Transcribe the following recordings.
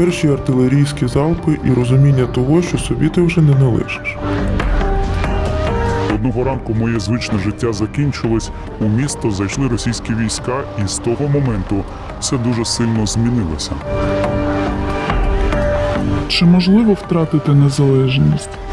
перші артилерійські залпи і розуміння того, що собі ти вже не належиш. Одного ранку моє звичне життя закінчилось. У місто зайшли російські війська, і з того моменту все дуже сильно змінилося. Чи можливо втратити незалежність? –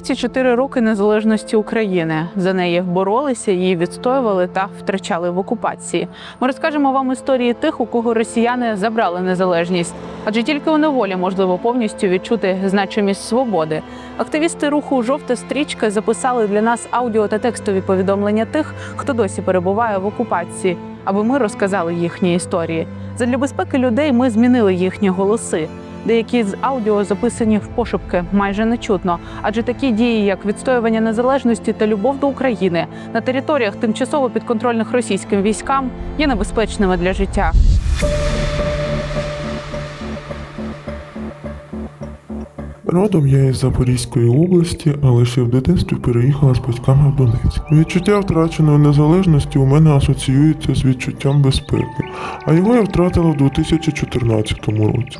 34 роки незалежності України. За неї боролися, її відстоювали та втрачали в окупації. Ми розкажемо вам історії тих, у кого росіяни забрали незалежність, адже тільки у неволі можливо повністю відчути значимість свободи. Активісти руху Жовта стрічка записали для нас аудіо та текстові повідомлення тих, хто досі перебуває в окупації, аби ми розказали їхні історії. Задля безпеки людей ми змінили їхні голоси. Деякі з аудіо записані в пошепки майже не чутно, адже такі дії, як відстоювання незалежності та любов до України на територіях тимчасово підконтрольних російським військам, є небезпечними для життя. Родом я із Запорізької області, але ще в дитинстві переїхала з батьками в Донецьк. Відчуття втраченої незалежності у мене асоціюється з відчуттям безпеки, а його я втратила в 2014 році,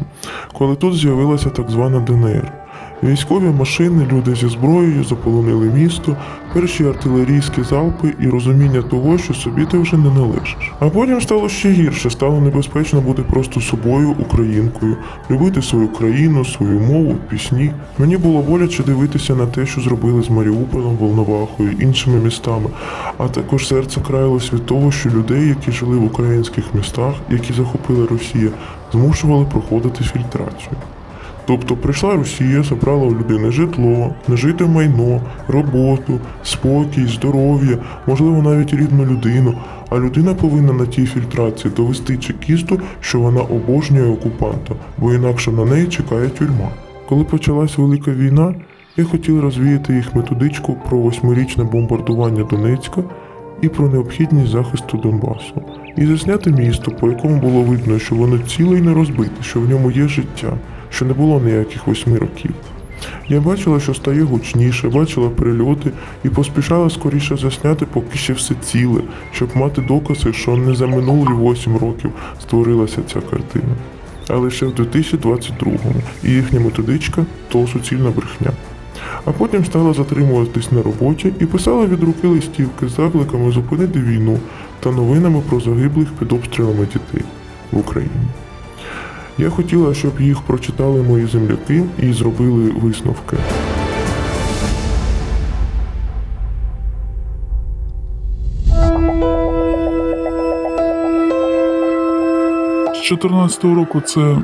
коли тут з'явилася так звана ДНР. Військові машини, люди зі зброєю заполонили місто, перші артилерійські залпи і розуміння того, що собі ти вже не належиш. А потім стало ще гірше, стало небезпечно бути просто собою, українкою, любити свою країну, свою мову, пісні. Мені було боляче дивитися на те, що зробили з Маріуполем, Волновахою, іншими містами, а також серце краялось від того, що людей, які жили в українських містах, які захопила Росія, змушували проходити фільтрацію. Тобто прийшла Росія, забрала у людини житло, нажите майно, роботу, спокій, здоров'я, можливо, навіть рідну людину. А людина повинна на тій фільтрації довести чекісту, що вона обожнює окупанта, бо інакше на неї чекає тюрма. Коли почалась велика війна, я хотів розвіяти їх методичку про восьмирічне бомбардування Донецька і про необхідність захисту Донбасу, і засняти місто, по якому було видно, що воно ціле і не розбите, що в ньому є життя, що не було ніяких восьми років. Я бачила, що стає гучніше, бачила прильоти і поспішала скоріше засняти, поки ще все ціле, щоб мати докази, що не за минулі 8 років створилася ця картина. Але ще в 2022-му і їхня методичка то суцільна брехня. А потім стала затримуватись на роботі і писала від руки листівки з закликами зупинити війну та новинами про загиблих під обстрілами дітей в Україні. Я хотіла, щоб їх прочитали мої земляки і зробили висновки. З 14 року це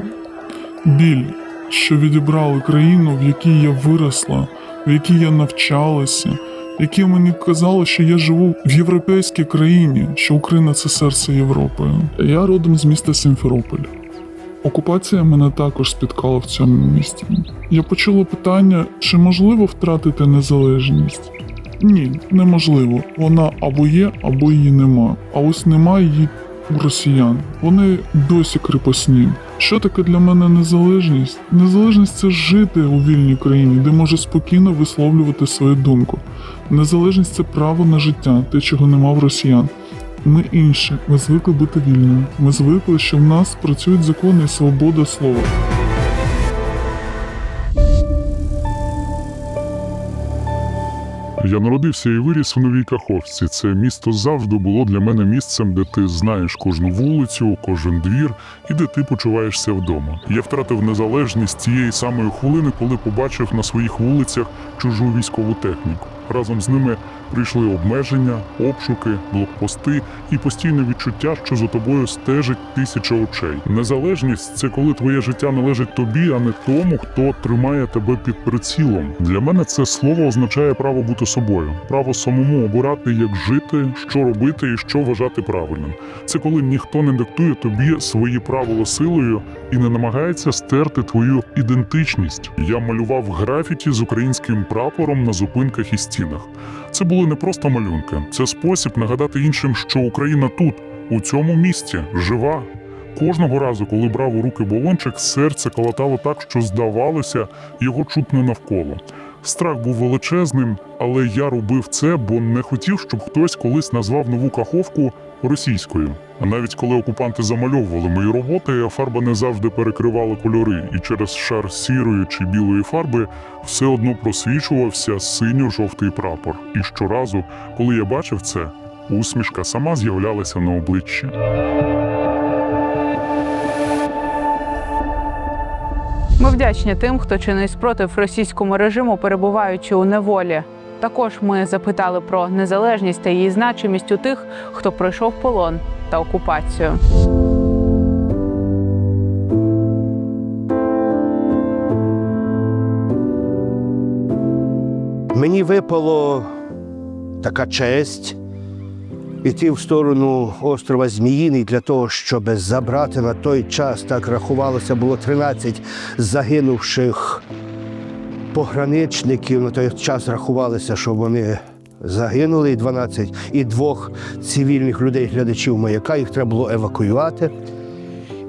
біль, що відібрали країну, в якій я виросла, в якій я навчалася, в якій мені казали, що я живу в європейській країні, що Україна це серце Європи. Я родом з міста Сімферополь. Окупація мене також спіткала в цьому місті. Я почула питання, чи можливо втратити незалежність. Ні, неможливо. Вона або є, або її нема. А ось нема її у росіян. Вони досі кріпосні. Що таке для мене незалежність? Незалежність це жити у вільній країні, де може спокійно висловлювати свою думку. Незалежність це право на життя, те, чого нема в росіян. Ми інші, ми звикли бути вільними. Ми звикли, що в нас працюють закони і свобода слова. Я народився і виріс в новій Каховці. Це місто завжди було для мене місцем, де ти знаєш кожну вулицю, кожен двір і де ти почуваєшся вдома. Я втратив незалежність цієї самої хвилини, коли побачив на своїх вулицях чужу військову техніку. Разом з ними прийшли обмеження, обшуки, блокпости і постійне відчуття, що за тобою стежить тисяча очей. Незалежність це коли твоє життя належить тобі, а не тому, хто тримає тебе під прицілом. Для мене це слово означає право бути собою, право самому обирати, як жити, що робити і що вважати правильним. Це коли ніхто не диктує тобі свої правила силою і не намагається стерти твою ідентичність. Я малював графіті з українським прапором на зупинках і стінах. Це були не просто малюнки, це спосіб нагадати іншим, що Україна тут, у цьому місті, жива. Кожного разу, коли брав у руки балончик, серце калатало так, що здавалося, його чутно навколо. Страх був величезним, але я робив це, бо не хотів, щоб хтось колись назвав нову каховку російською. А навіть коли окупанти замальовували мої роботи, фарба не завжди перекривала кольори, і через шар сірої чи білої фарби все одно просвічувався синьо-жовтий прапор. І щоразу, коли я бачив це, усмішка сама з'являлася на обличчі. Ми вдячні тим, хто чинить спротив російському режиму, перебуваючи у неволі. Також ми запитали про незалежність та її значимість у тих, хто пройшов полон та окупацію. Мені випало така честь іти в сторону острова Зміїний для того, щоб забрати на той час, так рахувалося, було 13 загинувших пограничників. На той час рахувалося, що вони загинули, і 12, і двох цивільних людей, глядачів маяка, їх треба було евакуювати.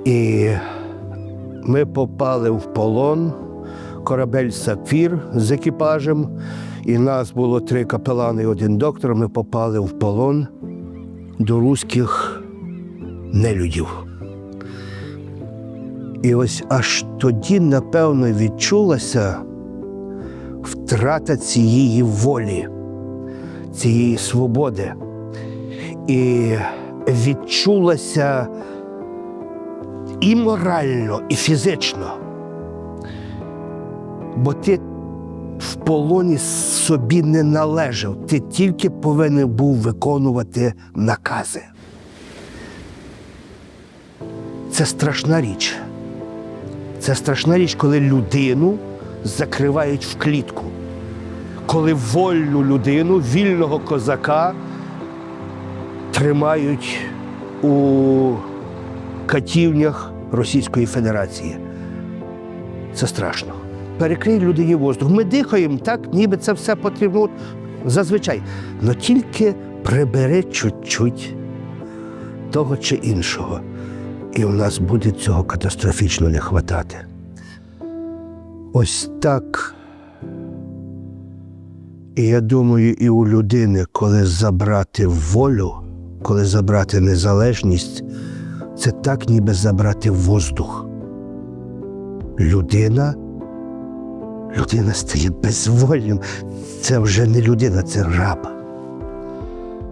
І ми попали в полон, корабель Сапфір з екіпажем. І нас було три капелани і один доктор. Ми попали в полон до руських нелюдів. І ось аж тоді, напевно, відчулася втрата цієї волі, цієї свободи. І відчулася і морально, і фізично. Бо ти в полоні собі не належав, ти тільки повинен був виконувати накази. Це страшна річ. Це страшна річ, коли людину закривають в клітку, коли вольну людину, вільного козака тримають у катівнях Російської Федерації. Це страшно. Перекрий людині воздух. Ми дихаємо так, ніби це все потрібно. Зазвичай. Но тільки прибери чуть-чуть того чи іншого. І в нас буде цього катастрофічно не хватати. Ось так. І я думаю, і у людини, коли забрати волю, коли забрати незалежність, це так, ніби забрати воздух. Людина людина стає безвольним. Це вже не людина, це раб.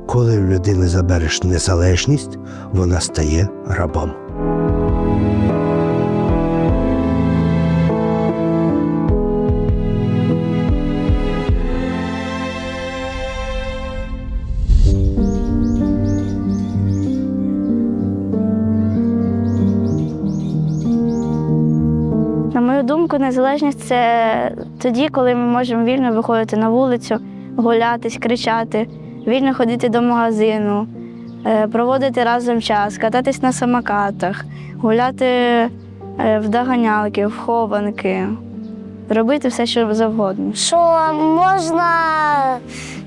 Коли в людини забереш незалежність, вона стає рабом. Думку, незалежність це тоді, коли ми можемо вільно виходити на вулицю, гулятись, кричати, вільно ходити до магазину, е, проводити разом час, кататись на самокатах, гуляти е, в доганялки, в хованки, робити все, що завгодно. що можна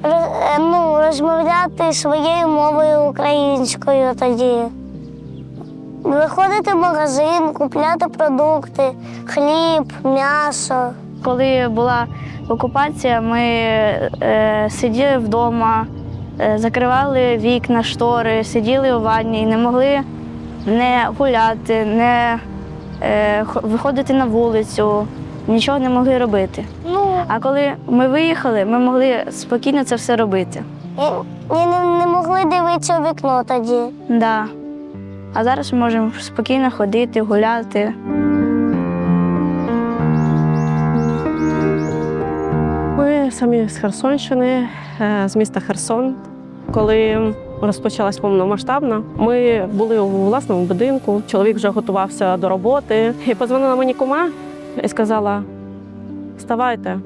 е, ну, розмовляти своєю мовою українською тоді. Виходити в магазин, купляти продукти, хліб, м'ясо. Коли була окупація, ми е, сиділи вдома, е, закривали вікна, штори, сиділи у ванні і не могли не гуляти, не е, виходити на вулицю, нічого не могли робити. Ну, А коли ми виїхали, ми могли спокійно це все робити. і, і не, не могли дивитися у вікно тоді. Да. А зараз ми можемо спокійно ходити, гуляти. Ми самі з Херсонщини, е, з міста Херсон. Коли розпочалась повномасштабна, ми були у власному будинку. Чоловік вже готувався до роботи. І позвонила мені кума і сказала: Вставайте,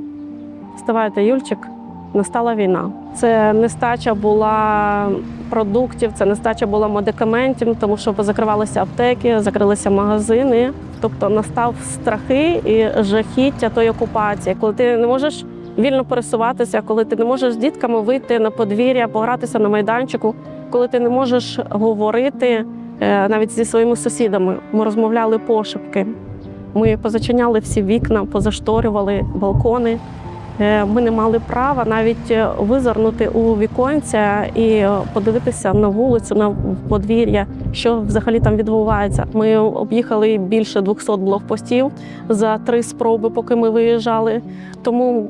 вставайте, Юльчик, настала війна. Це нестача була продуктів, це нестача була медикаментів, тому що позакривалися аптеки, закрилися магазини. Тобто настав страхи і жахіття тої окупації, коли ти не можеш вільно пересуватися, коли ти не можеш з дітками вийти на подвір'я, погратися на майданчику, коли ти не можеш говорити е, навіть зі своїми сусідами. Ми розмовляли пошепки. Ми позачиняли всі вікна, позашторювали балкони. Е, Ми не мали права навіть е, визирнути у віконця і подивитися на вулицю, на подвір'я, що взагалі там відбувається. Ми об'їхали більше 200 блокпостів за три спроби, поки ми виїжджали. Тому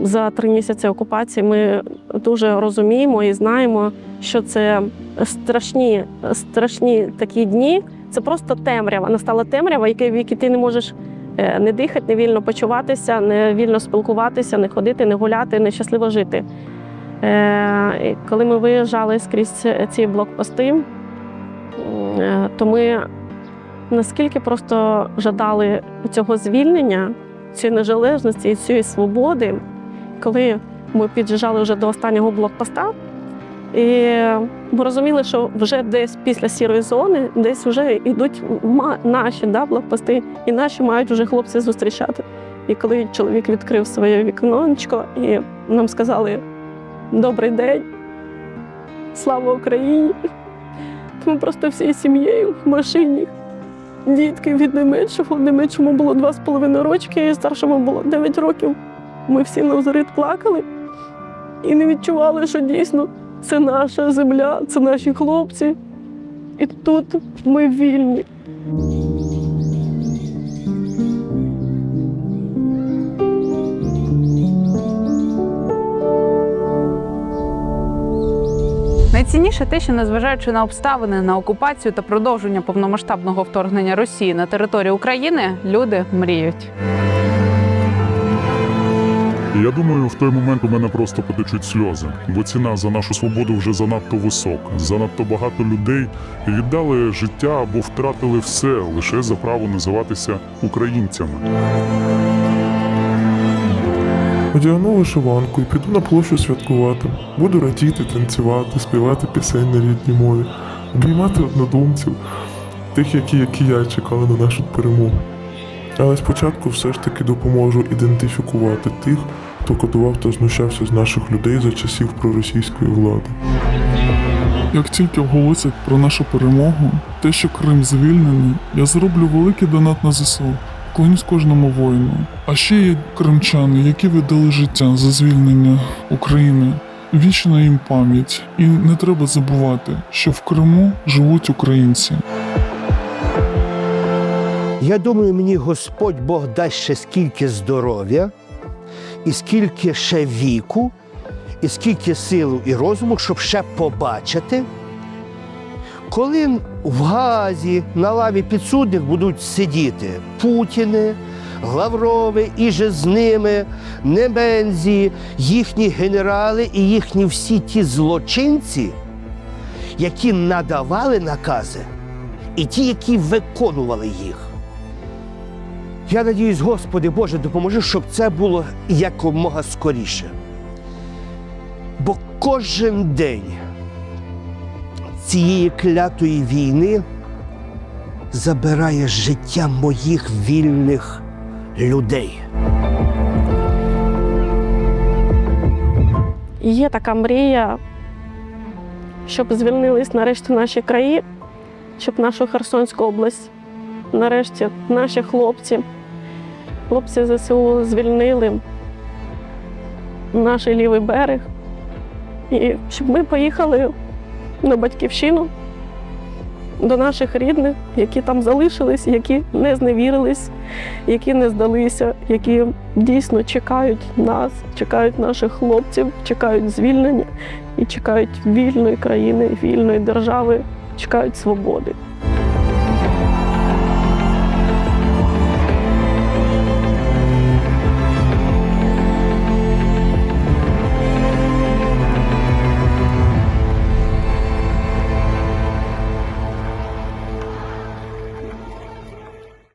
за три місяці окупації ми дуже розуміємо і знаємо, що це страшні, страшні такі дні. Це просто темрява. Настала темрява, в якій ти не можеш не дихати, не вільно почуватися, не вільно спілкуватися, не ходити, не гуляти, не щасливо жити. Е, Коли ми виїжджали скрізь ці блокпости, е, то ми наскільки просто жадали цього звільнення, цієї незалежності і цієї свободи, коли ми під'їжджали вже до останнього блокпоста, і ми розуміли, що вже десь після сірої зони, десь вже йдуть наші да, блокпости, і наші мають вже хлопці зустрічати. І коли чоловік відкрив своє вікнонечко і нам сказали Добрий день, слава Україні! То ми просто всією сім'єю в машині. Дітки від найменшого, найменшому було два з половиною рочки, і старшому було 9 років. Ми всі навзорит плакали і не відчували, що дійсно це наша земля, це наші хлопці. І тут ми вільні. Найцінніше те, що незважаючи на обставини, на окупацію та продовження повномасштабного вторгнення Росії на територію України, люди мріють. І я думаю, в той момент у мене просто потечуть сльози, бо ціна за нашу свободу вже занадто висока. Занадто багато людей віддали життя або втратили все лише за право називатися українцями. Одягну вишиванку і піду на площу святкувати. Буду радіти, танцювати, співати пісень на рідній мові, обіймати однодумців, тих, які, як і я, чекали на нашу перемогу. Але спочатку все ж таки допоможу ідентифікувати тих, хто кодував та знущався з наших людей за часів проросійської влади. Як тільки оголосять про нашу перемогу, те, що Крим звільнений, я зроблю великий донат на ЗСУ. Клонюсь кожному воїну. А ще є кримчани, які віддали життя за звільнення України. Вічна їм пам'ять, і не треба забувати, що в Криму живуть українці. Я думаю, мені Господь Бог дасть ще скільки здоров'я, і скільки ще віку, і скільки силу і розуму, щоб ще побачити, коли в Газі на лаві підсудних будуть сидіти Путіни, Лаврови, і же з ними, Немензі, їхні генерали і їхні всі ті злочинці, які надавали накази, і ті, які виконували їх. Я надіюсь, Господи Боже, допоможи, щоб це було якомога скоріше. Бо кожен день цієї клятої війни забирає життя моїх вільних людей. Є така мрія, щоб звільнились нарешті наші краї, щоб нашу Херсонську область, нарешті наші хлопці, хлопці ЗСУ звільнили наш лівий берег. І щоб ми поїхали на батьківщину до наших рідних, які там залишились, які не зневірились, які не здалися, які дійсно чекають нас, чекають наших хлопців, чекають звільнення і чекають вільної країни, вільної держави, чекають свободи.